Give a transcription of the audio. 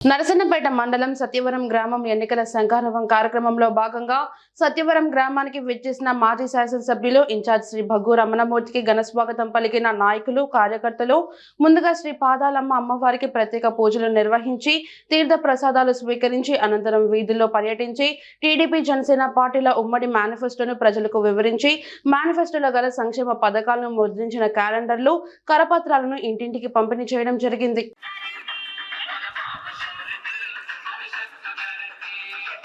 నరసన్నపేట మండలం సత్యవరం గ్రామం ఎన్నికల శంఖారవం కార్యక్రమంలో భాగంగా సత్యవరం గ్రామానికి విచ్చేసిన మాజీ శాసనసభ్యులు ఇన్ఛార్జ్ శ్రీ భగ్గు రమణమూర్తికి ఘనస్వాగతం పలికిన నాయకులు కార్యకర్తలు ముందుగా శ్రీ పాదాలమ్మ అమ్మవారికి ప్రత్యేక పూజలు నిర్వహించి తీర్థ ప్రసాదాలు స్వీకరించి అనంతరం వీధుల్లో పర్యటించి టీడీపీ జనసేన పార్టీల ఉమ్మడి మేనిఫెస్టోను ప్రజలకు వివరించి మేనిఫెస్టోలో గల సంక్షేమ పథకాలను ముద్రించిన క్యాలెండర్లు కరపత్రాలను ఇంటింటికి పంపిణీ చేయడం జరిగింది.